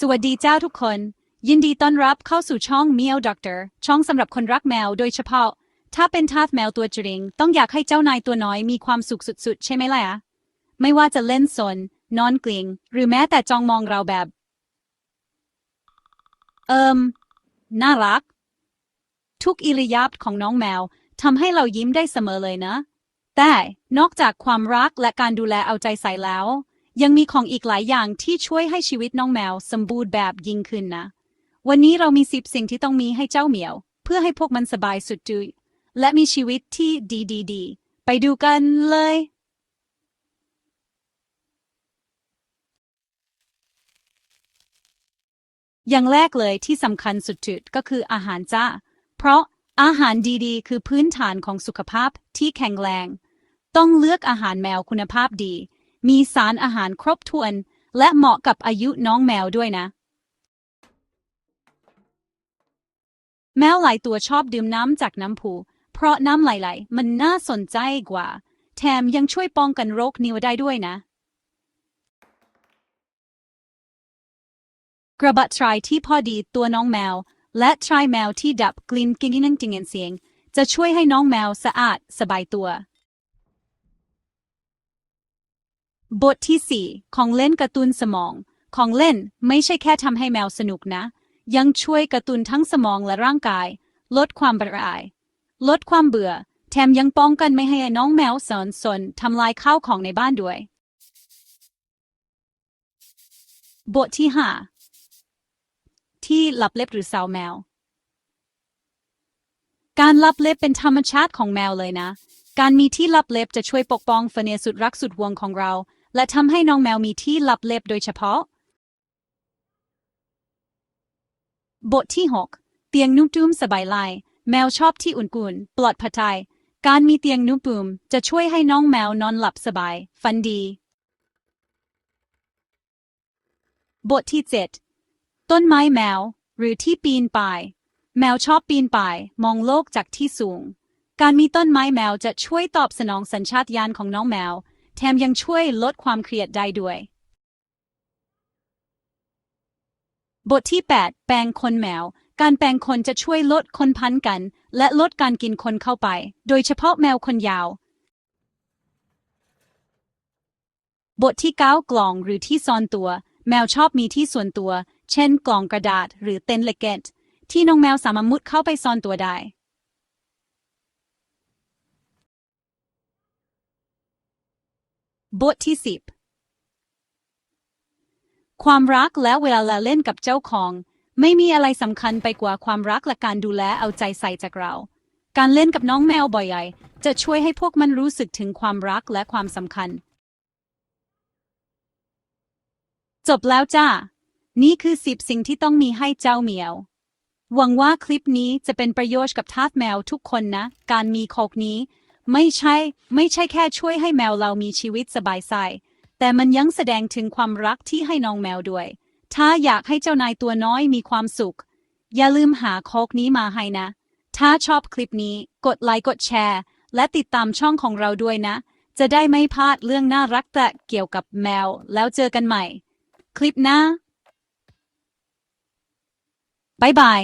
สวัสดีเจ้าทุกคน ยินดีต้อนรับเข้าสู่ช่อง Meow Doctor ช่องสำหรับคนรักแมวโดยเฉพาะ ถ้าเป็นทาสแมวตัวจริง ต้องอยากให้เจ้านายตัวน้อยมีความสุขสุดๆ ใช่ไหมล่ะ ไม่ว่าจะเล่นสน นอนกลิ้งหรือแม้แต่จ้องมองเราแบบ เอิมน่ารัก ทุกอิริยาบถของน้องแมวทำให้เรายิ้มได้เสมอเลยนะ แต่นอกจากความรักและการดูแลเอาใจใส่แล้ว ยังมีของอีกหลายอย่างที่ช่วยให้ชีวิตน้องแมวสมบูรณ์แบบยิ่งขึ้นนะ วันนี้เรามีสิบสิ่งที่ต้องมีให้เจ้าเหมียว เพื่อให้พวกมันสบายสุดจุยและมีชีวิตที่ดีๆๆไปดูกันเลย อย่างแรกเลยที่สำคัญสุดๆก็คืออาหารจ้า เพราะอาหารดีๆ คือพื้นฐานของสุขภาพที่แข็งแรง ต้องเลือกอาหารแมวคุณภาพดี มีสารอาหารครบถ้วน และเหมาะกับอายุน้องแมวด้วยนะ แมวหลายตัวชอบดื่มน้ำจากน้ำพุเพราะน้ำไหลๆมันน่าสนใจกว่า แถมยังช่วยป้องกันโรคนิวได้ด้วยนะ กระบะทรายที่พอดีตัวน้องแมว และทรายแมวที่ดับกลิ่นกินกินจิงเสียง จะช่วยให้น้องแมวสะอาดสบายตัว บทที่ 4 ของเล่นกระตุ้นสมอง ของเล่นไม่ใช่แค่ทำให้แมวสนุกนะ ยังช่วยกระตุ้นทั้งสมองและร่างกาย ลดความประอายลดความเบื่อ แถมยังป้องกันไม่ให้น้องแมวสนสนทำลายข้าวของในบ้านด้วย บทที่ 5 ที่หลับเล็บหรือเสาแมว การหลับเล็บเป็นธรรมชาติของแมวเลยนะ การมีที่หลับเล็บจะช่วยปกป้องเฟเนสุดรักสุดหวงของเรา และทำให้น้องแมวมีที่หลับเล็บโดยเฉพาะ บทที่ 6 เตียงนุ่มๆสบายไหลแมวชอบที่อุ่นๆปลอดภัยการมีเตียงนุ่มๆจะช่วยให้น้องแมวนอนหลับสบายฝันดี บทที่ 7 ต้นไม้แมว หรือที่ปีนป่าย แมวชอบปีนป่าย มองโลกจากที่สูง การมีต้นไม้แมวจะช่วยตอบสนองสัญชาตญาณของน้องแมว แถมยังช่วยลดความเครียดได้ด้วย บทที่ 8 แปลงคนแมว การแปลงคนจะช่วยลดคนพันกัน และลดการกินคนเข้าไป โดยเฉพาะแมวคนยาว บทที่ 9 กล่องหรือที่ซ่อนตัว แมวชอบมีที่ส่วนตัว เช่น กล่องกระดาษหรือเต็นท์เล็กเก็ตที่น้องแมวสามารถมุดเข้าไปซ่อนตัวได้ บทที่10ความรักและเวลาเราเล่นกับเจ้าของ ไม่มีอะไรสำคัญไปกว่าความรักและการดูแลเอาใจใส่จากเรา การเล่นกับน้องแมวบ่อยๆจะช่วยให้พวกมันรู้สึกถึงความรักและความสำคัญ จบแล้วจ้า นี่คือสิบสิ่งที่ต้องมีให้เจ้าเหมียว หวังว่าคลิปนี้จะเป็นประโยชน์กับทาสแมวทุกคนนะ การมีโคกนี้ ไม่ใช่ ไม่ใช่แค่ช่วยให้แมวเรามีชีวิตสบายใจแต่มันยังแสดงถึงความรักที่ให้น้องแมวด้วย ถ้าอยากให้เจ้านายตัวน้อยมีความสุข อย่าลืมหาโคกนี้มาให้นะ ถ้าชอบคลิปนี้ กดไลค์กดแชร์ และติดตามช่องของเราด้วยนะ จะได้ไม่พลาดเรื่องน่ารักแต่เกี่ยวกับแมวแล้วเจอกันใหม่ คลิปหน้าบายบาย